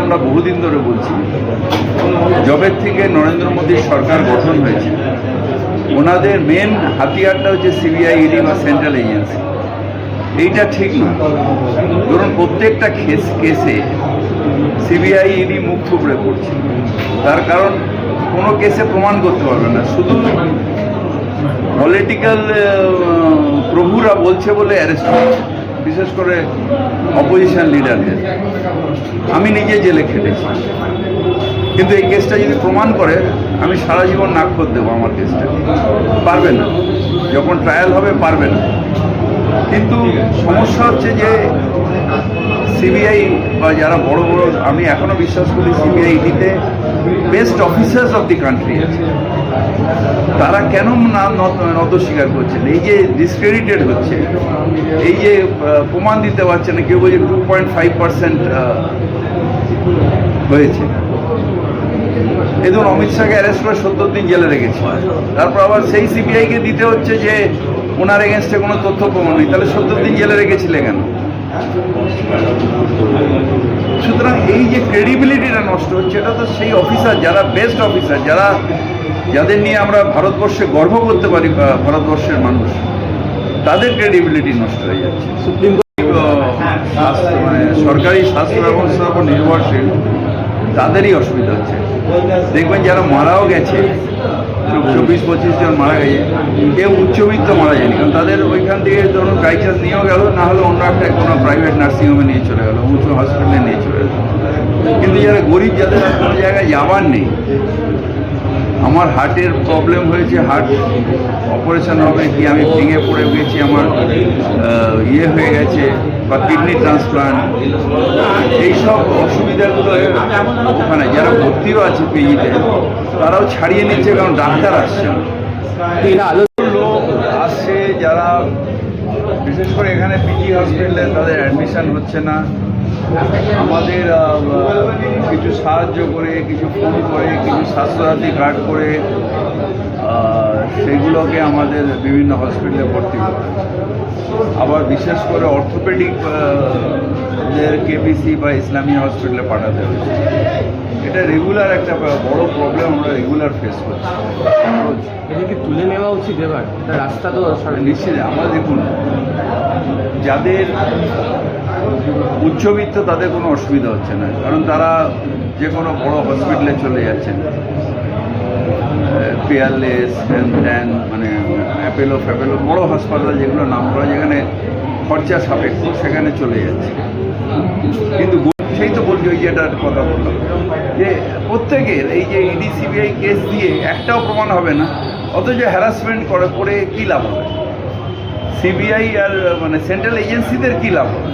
আমরা বহুদিন ধরে বলছি জবের থেকে নরেন্দ্র মোদীর সরকার গঠন হয়েছে, ওনাদের মেন হাতিয়ারটা হচ্ছে সিবিআই ইডি বা সেন্ট্রাল এজেন্সি এইটা ঠিক না। ধরুন প্রত্যেকটা কেস কেসে সিবিআই ইডি মুখ থুবড়ে পড়ছে। তার কারণ কোনো কেসে প্রমাণ করতে পারবে না। শুধু পলিটিক্যাল প্রভুরা বলছে বলে অ্যারেস্ট বিশেষ করে অপোজিশন লিডারদের আমি নিজে জেলে খেটেছি। কিন্তু এই কেসটা যদি প্রমাণ করে, আমি সারা জীবন নাক করে দেবো আমার কেসটা। পারবে না। যখন ট্রায়াল হবে, পারবে না। কিন্তু সমস্যা হচ্ছে যে সিবিআই বা যারা বড় বড়, আমি এখনও বিশ্বাস করি CBI ইডিতে best officers of the country আছে তারা কেন না নত- স্বীকার করছেন? এই যে ডিসক্রেডিটেড হচ্ছে, এই যে প্রমাণ দিতে পারছে না, কেউ বলছে টু পয়েন্ট ফাইভ পার্সেন্ট হয়েছে। এই ধরুন অমিত শাহকে অ্যারেস্ট করে সত্তর দিন জেলে রেখেছে। তারপর আবার সেই সিবিআইকে দিতে হচ্ছে যে ওনার এগেনস্টে কোনো তথ্য প্রমাণ নেই তাহলে সত্তর দিন জেলে রেখেছিলে কেন? সুতরাং এই যে ক্রেডিবিলিটিটা নষ্ট হচ্ছে এটা তো সেই অফিসার যারা বেস্ট অফিসার যারা যাদের নিয়ে আমরা ভারতবর্ষে গর্ব করতে পারি ভারতবর্ষের মানুষ তাদের ক্রেডিবিলিটি নষ্ট হয়ে যাচ্ছে। সুপ্রিম স্বাস্থ্য মানে সরকারি স্বাস্থ্য ব্যবস্থার উপর নির্ভরশীল তাদেরই অসুবিধা হচ্ছে। দেখবেন যারা মারাও গেছে চব্বিশ পঁচিশ জন মারা গেছে। কেউ উচ্চবিত্ত মারা যায়নি। কারণ তাদের ওইখান থেকে ধরুন কাইচার্জ নিয়েও গেল, না হলে অন্য একটা কোনো প্রাইভেট নার্সিংহোমে নিয়ে চলে গেল, উঁচু হসপিটালে নিয়ে চলে গেল। কিন্তু যারা গরিব, যাদের কোনো জায়গায় যাবার নেই, আমার হার্টের প্রবলেম হয়েছে হার্ট অপারেশন হবে কি, আমি ভেঙে পড়ে গেছি, আমার ইয়ে হয়ে গেছে। বা কিডনি ট্রান্সপ্লান্ট এইসব অসুবিধাগুলো ওখানে যারা ভর্তিও আছে পিজিতে তারাও ছাড়িয়ে নিচ্ছে কারণ ডাক্তার আসছে লোক আসছে, যারা বিশেষ করে এখানে পিজি হসপিটালে তাদের অ্যাডমিশন হচ্ছে না। আমাদের কিছু সাহায্য করে, কিছু ফোন করে, কিছু স্বাস্থ্যসাথী কার্ড করে আহ, সেগুলোকে আমাদের বিভিন্ন হসপিটালে ভর্তি করে আবার বিশেষ করে অর্থোপেডিক দের কেবিসি বা ইসলামী হসপিটালে পাঠাতে হয়েছে। এটা রেগুলার একটা বড় প্রবলেম আমরা রেগুলার ফেস করছি। রোজ এটা কি তুলে নেওয়া উচিত এবার। এটা রাস্তা তো নিশ্চিত আমরা দেখুন যাদের উচ্চবিত্ত তাদের কোনো অসুবিধা হচ্ছে না। কারণ তারা যে কোনো বড় হসপিটালে চলে যাচ্ছেন। পেয়ারলেস হ্যান ত্যান মানে অ্যাপেলো ফ্যাপেলো বড় হাসপাতাল যেগুলো নাম করা যেখানে খরচা সাপেক্ষ, সেখানে চলে যাচ্ছে। কিন্তু সেই তো বলছি, ওই যেটার কথা বললাম, যে প্রত্যেকের এই যে ইডি সিবিআই কেস দিয়ে একটাও প্রমাণ হবে না, অথচ হ্যারাসমেন্ট করে করে কী লাভ হবে? সিবিআই আর মানে সেন্ট্রাল এজেন্সিদের কী লাভ হবে?